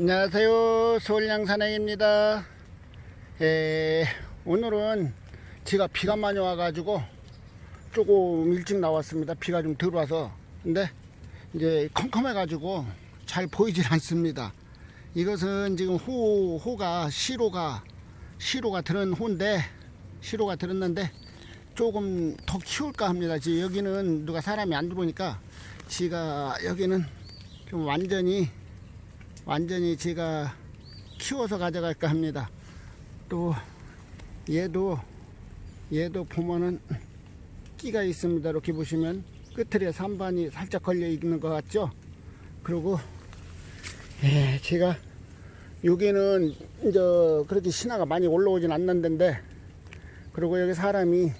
안녕하세요. 서울양산행입니다. 에, 오늘은 제가 비가 많이 와가지고 조금 일찍 나왔습니다. 비가 좀 들어와서. 근데 이제 컴컴해 가지고 잘 보이질 않습니다. 이것은 지금 호, 호가, 시로가, 시로가 들은 호인데, 시로가 들었는데 조금 더 키울까 합니다. 지금 여기는 누가 사람이 안 들어오니까 지가 여기는 좀 완전히 완전히 제가 키워서 가져갈까 합니다. 또 얘도 얘도 보면은 끼가 있습니다. 이렇게 보시면 끝에 산반이 살짝 걸려 있는 것 같죠? 그리고 예, 제가 여기는 이제 그렇게 신화가 많이 올라오진 않는데 그리고 여기 사람이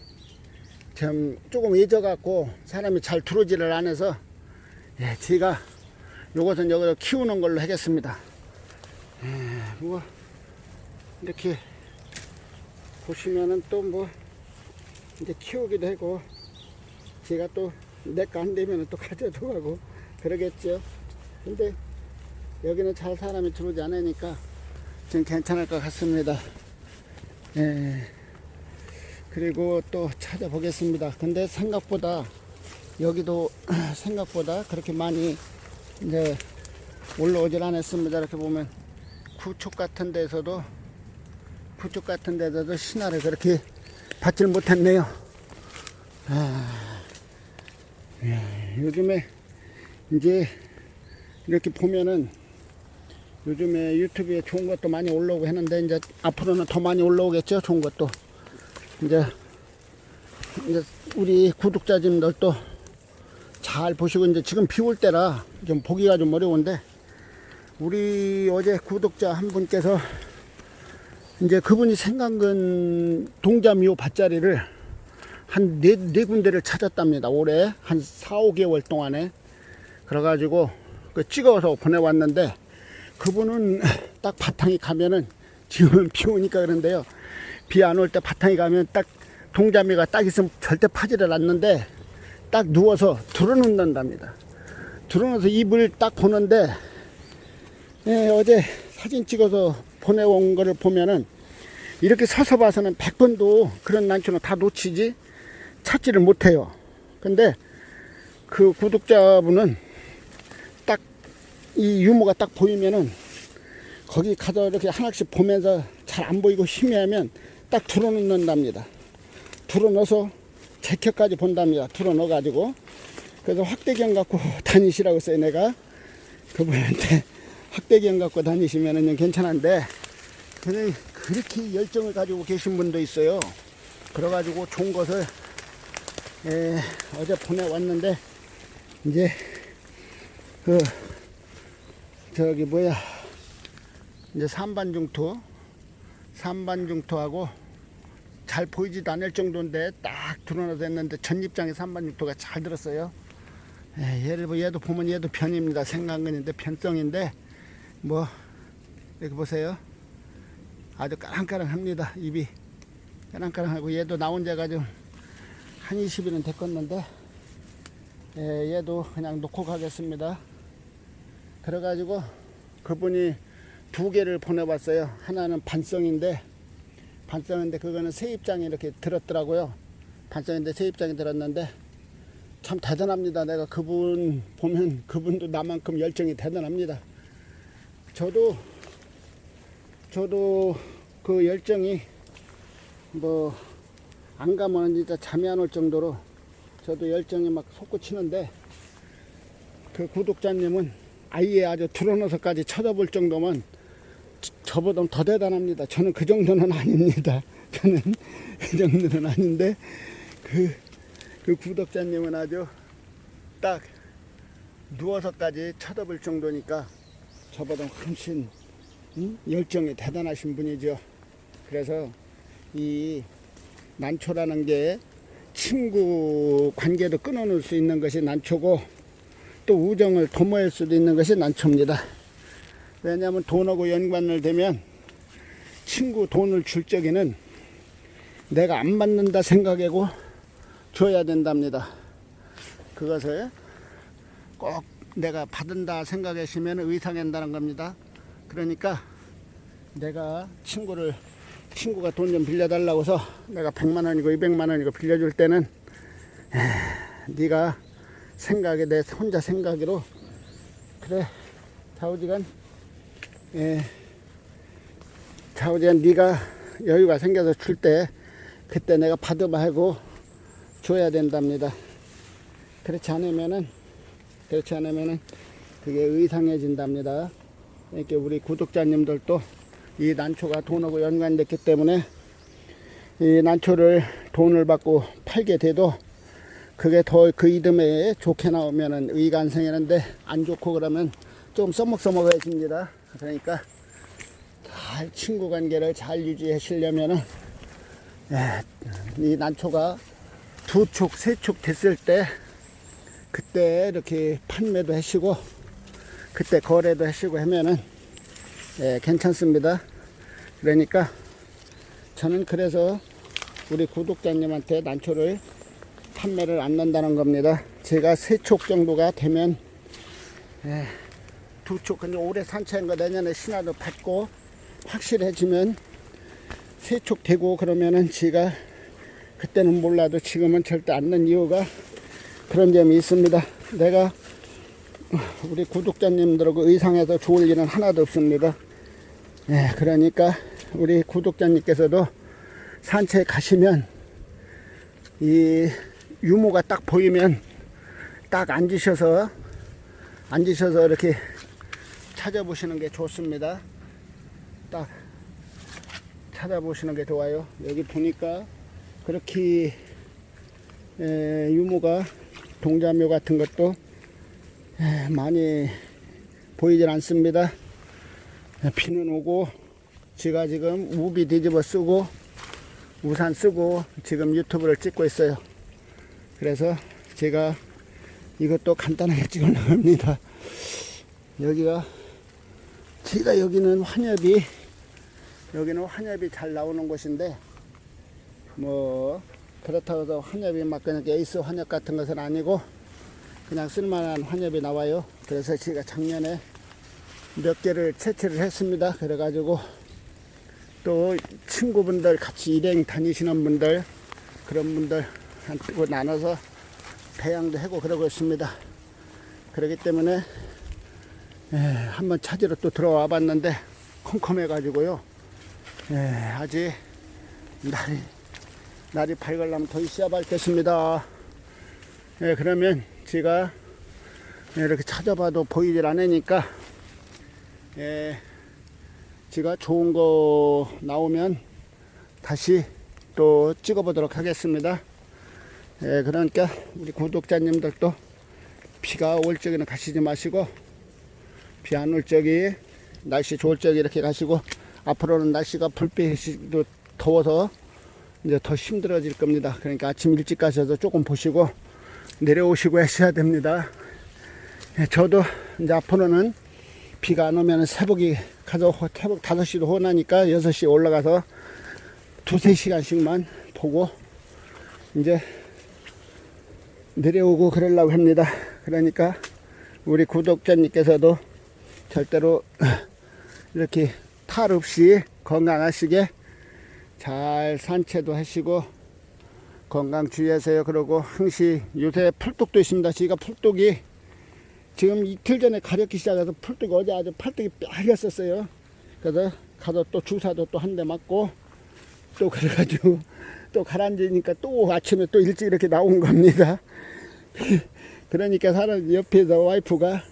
좀 조금 예져 갖고 사람이 잘 들어오지를 않아서 예, 제가 요것은 여기서 키우는 걸로 하겠습니다. 예, 뭐 이렇게 보시면은 또 뭐 이제 키우기도 하고 제가 또 내거 안 되면 또 가져도 가고 그러겠죠. 근데 여기는 잘 사람이 들어오지 않으니까 좀 괜찮을 것 같습니다. 예. 그리고 또 찾아보겠습니다. 근데 생각보다 여기도 생각보다 그렇게 많이 이제 올라오질 않았습니다. 이렇게 보면 구축 같은 데서도 구축 같은 데서도 신화를 그렇게 받질 못했네요. 아, 예, 요즘에 이제 이렇게 보면은 요즘에 유튜브에 좋은 것도 많이 올라오고 했는데 이제 앞으로는 더 많이 올라오겠죠. 좋은 것도 이제 이제 우리 구독자님들도 잘 보시고 이제 지금 비 올 때라 좀 보기가 좀 어려운데 우리 어제 구독자 한 분께서 이제 그분이 생강근 동자미호 밭자리를 한 네 네 군데를 찾았답니다. 올해 한 4, 5개월 동안에 그래가지고 그 찍어서 보내왔는데 그분은 딱 바탕이 가면은 지금 비 오니까 그런데요. 비 안 올 때 바탕이 가면 딱 동자미가 딱 있으면 절대 파지를 않는데 딱 누워서 들어놓는답니다. 들어놓아서 입을 딱 보는데 예, 어제 사진 찍어서 보내온 거를 보면은 이렇게 서서 봐서는 100번도 그런 난초는 다 놓치지 찾지를 못해요. 근데 그 구독자분은 딱 이 유모가 딱 보이면은 거기 가서 이렇게 하나씩 보면서 잘 안 보이고 희미하면 딱 들어놓는답니다. 들어넣어서 제켜까지 본답니다. 틀어 넣어가지고. 그래서 확대경 갖고 다니시라고 했어요, 내가. 그분한테 확대경 갖고 다니시면은 괜찮은데, 근데 그렇게 열정을 가지고 계신 분도 있어요. 그래가지고 좋은 것을, 에, 어제 보내왔는데, 이제, 그, 저기 뭐야, 이제 산반중투, 산반중투하고 잘 보이지도 않을 정도인데 딱 드러나서 했는데 전 입장에 3반 6도가 잘 들었어요. 예, 얘를 뭐 얘도 보면 얘도 변입니다. 생강근인데 변성인데 뭐 이렇게 보세요. 아주 까랑까랑합니다. 입이 까랑까랑하고 얘도 나온 지가 좀 한 20일은 됐겠는데 예, 얘도 그냥 놓고 가겠습니다. 그래가지고 그분이 두 개를 보내봤어요. 하나는 반성인데 반성인데 그거는 세입장에 이렇게 들었더라고요. 반성인데 세입장에 들었는데 참 대단합니다. 내가 그분 보면 그분도 나만큼 열정이 대단합니다. 저도 저도 그 열정이 뭐 안 가면 진짜 잠이 안 올 정도로 저도 열정이 막 솟구치는데 그 구독자님은 아예 아주 드러너서까지 쳐다볼 정도면 저보다 더 대단합니다. 저는 그 정도는 아닙니다. 저는 그 정도는 아닌데 그, 그 구독자님은 아주 딱 누워서까지 쳐다볼 정도니까 저보다 훨씬 응? 열정이 대단하신 분이죠. 그래서 이 난초라는 게 친구 관계도 끊어놓을 수 있는 것이 난초고 또 우정을 도모할 수도 있는 것이 난초입니다. 왜냐하면 돈하고 연관을 되면 친구 돈을 줄 적에는 내가 안 받는다 생각하고 줘야 된답니다. 그것을 꼭 내가 받은다 생각하시면 의상한다는 겁니다. 그러니까 내가 친구를 친구가 돈 좀 빌려달라고 해서 내가 100만 원이고 200만 원이고 빌려줄 때는 에, 네가 생각에 내 혼자 생각으로 그래 좌우지간 예, 좌우지간 네가 여유가 생겨서 줄 때 그때 내가 받으마 하고 줘야 된답니다. 그렇지 않으면은 그렇지 않으면은 그게 의상해진답니다. 이렇게 우리 구독자님들도 이 난초가 돈하고 연관됐기 때문에 이 난초를 돈을 받고 팔게 돼도 그게 더 그 이듬해 좋게 나오면은 의간생이는데 안 좋고 그러면 좀 써먹써먹해집니다. 그러니까 잘 친구 관계를 잘 유지하시려면은 예, 이 난초가 두 촉, 세 촉 됐을 때 그때 이렇게 판매도 하시고 그때 거래도 하시고 하면은 예, 괜찮습니다. 그러니까 저는 그래서 우리 구독자님한테 난초를 판매를 안 넣는다는 겁니다. 제가 세 촉 정도가 되면 예, 근데 올해 산채인 거 내년에 신화도 받고 확실해지면 세촉 되고 그러면은 제가 그때는 몰라도 지금은 절대 안 넣는 이유가 그런 점이 있습니다. 내가 우리 구독자님들하고 의상해서 좋을 일은 하나도 없습니다. 예, 그러니까 우리 구독자님께서도 산책 가시면 이 유모가 딱 보이면 딱 앉으셔서 앉으셔서 이렇게 찾아보시는 게 좋습니다. 딱 찾아보시는 게 좋아요. 여기 보니까 그렇게 에, 유모가 동자묘 같은 것도 에, 많이 보이질 않습니다. 에, 비는 오고 제가 지금 우비 뒤집어 쓰고 우산 쓰고 지금 유튜브를 찍고 있어요. 그래서 제가 이것도 간단하게 찍으려고 합니다. 여기가 제가 여기는 환엽이 여기는 환엽이 잘 나오는 곳인데 뭐 그렇다고 해서 환엽이 막 그냥 에이스 환엽 같은 것은 아니고 그냥 쓸만한 환엽이 나와요. 그래서 제가 작년에 몇 개를 채취를 했습니다. 그래가지고 또 친구분들 같이 일행 다니시는 분들 그런 분들한테 나눠서 배양도 하고 그러고 있습니다. 그렇기 때문에 예, 한번 찾으러 또 들어와 봤는데 컴컴해 가지고요. 예, 아직 날이 날이 밝으려면 더 있어야 밝겠습니다. 예, 그러면 제가 이렇게 찾아봐도 보이질 않으니까 예, 제가 좋은 거 나오면 다시 또 찍어 보도록 하겠습니다. 예, 그러니까 우리 구독자님들도 비가 올 적에는 가시지 마시고 비 안 올 적이 날씨 좋을 적에 이렇게 가시고 앞으로는 날씨가 불빛도 더워서 이제 더 힘들어질 겁니다. 그러니까 아침 일찍 가셔서 조금 보시고 내려오시고 하셔야 됩니다. 예, 저도 이제 앞으로는 비가 안 오면 새벽이 가서 호- 새벽 5시도 혼나니까 6시에 올라가서 두세 시간씩만 보고 이제 내려오고 그러려고 합니다. 그러니까 우리 구독자님께서도 절대로 이렇게 탈 없이 건강하시게 잘 산채도 하시고 건강 주의하세요. 그러고 항시 요새 풀독도 있습니다. 제가 풀독이 지금 이틀 전에 가렵기 시작해서 풀독이 어제 아주 팔뚝이 빨렸었어요. 그래서 가서 또 주사도 또 한 대 맞고 또 그래가지고 또 가라앉으니까 또 아침에 또 일찍 이렇게 나온 겁니다. 그러니까 사람 옆에서 와이프가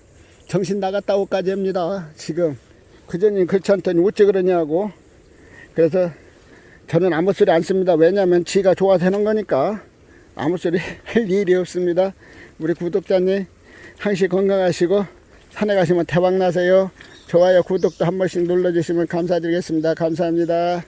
정신 나갔다 오까지 합니다. 지금 그전엔 그렇지 않더니 어째 그러냐고. 그래서 저는 아무 소리 안 씁니다. 왜냐하면 지가 좋아서 하는 거니까 아무 소리 할 일이 없습니다. 우리 구독자님 항시 건강하시고 산에 가시면 대박 나세요. 좋아요, 구독도 한 번씩 눌러주시면 감사드리겠습니다. 감사합니다.